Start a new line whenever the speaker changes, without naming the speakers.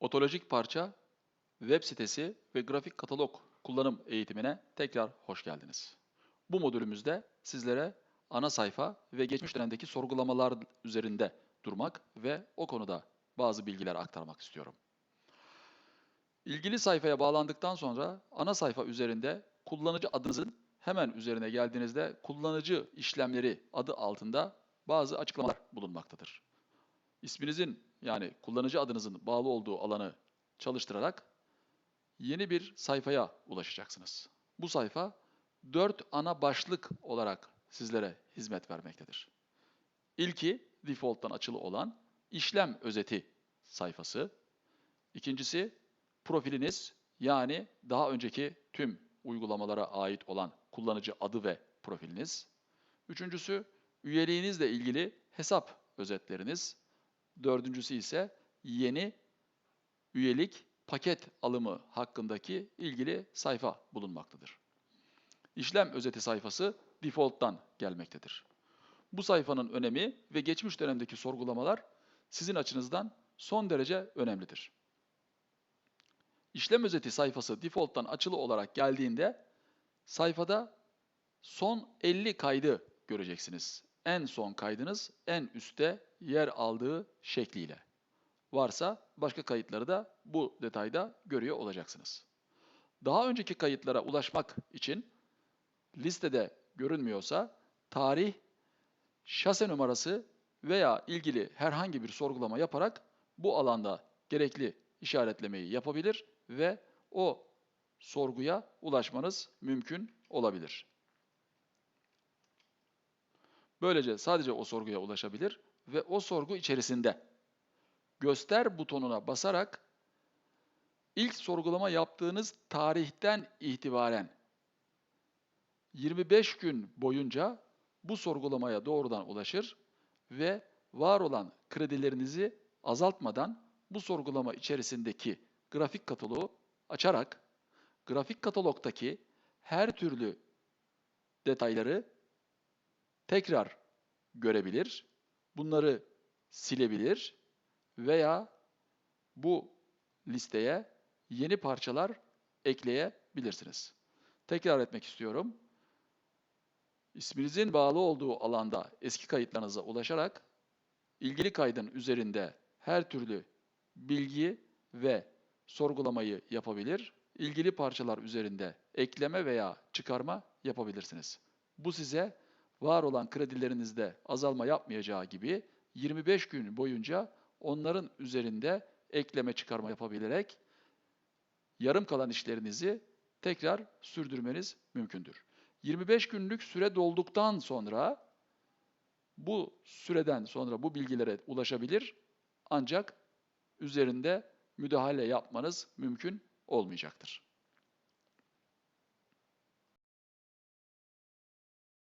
Otolojik parça, web sitesi ve grafik katalog kullanım eğitimine tekrar hoş geldiniz. Bu modülümüzde sizlere ana sayfa ve geçmiş dönemdeki sorgulamalar üzerinde durmak ve o konuda bazı bilgiler aktarmak istiyorum. İlgili sayfaya bağlandıktan sonra ana sayfa üzerinde kullanıcı adınızın hemen üzerine geldiğinizde kullanıcı işlemleri adı altında bazı açıklamalar bulunmaktadır. İsminizin yani kullanıcı adınızın bağlı olduğu alanı çalıştırarak yeni bir sayfaya ulaşacaksınız. Bu sayfa dört ana başlık olarak sizlere hizmet vermektedir. İlki default'tan açılı olan işlem özeti sayfası. İkincisi profiliniz yani daha önceki tüm uygulamalara ait olan kullanıcı adı ve profiliniz. Üçüncüsü üyeliğinizle ilgili hesap özetleriniz. Dördüncüsü ise yeni üyelik paket alımı hakkındaki ilgili sayfa bulunmaktadır. İşlem özeti sayfası default'tan gelmektedir. Bu sayfanın önemi ve geçmiş dönemdeki sorgulamalar sizin açınızdan son derece önemlidir. İşlem özeti sayfası default'tan açılı olarak geldiğinde sayfada son 50 kaydı göreceksiniz. En son kaydınız en üstte yer aldığı şekliyle. Varsa başka kayıtları da bu detayda görüyor olacaksınız. Daha önceki kayıtlara ulaşmak için listede görünmüyorsa tarih, şase numarası veya ilgili herhangi bir sorgulama yaparak bu alanda gerekli işaretlemeyi yapabilir ve o sorguya ulaşmanız mümkün olabilir. Böylece sadece o sorguya ulaşabilir ve o sorgu içerisinde göster butonuna basarak ilk sorgulama yaptığınız tarihten itibaren 25 gün boyunca bu sorgulamaya doğrudan ulaşır ve var olan kredilerinizi azaltmadan bu sorgulama içerisindeki grafik kataloğu açarak grafik katalogdaki her türlü detayları tekrar görebilir, bunları silebilir veya bu listeye yeni parçalar ekleyebilirsiniz. Tekrar etmek istiyorum. İsminizin bağlı olduğu alanda eski kayıtlarınıza ulaşarak ilgili kaydın üzerinde her türlü bilgi ve sorgulamayı yapabilir, ilgili parçalar üzerinde ekleme veya çıkarma yapabilirsiniz. Bu size var olan kredilerinizde azalma yapmayacağı gibi 25 gün boyunca onların üzerinde ekleme çıkarma yapabilerek yarım kalan işlerinizi tekrar sürdürmeniz mümkündür. 25 günlük süre dolduktan sonra bu süreden sonra bu bilgilere ulaşabilir ancak üzerinde müdahale yapmanız mümkün olmayacaktır.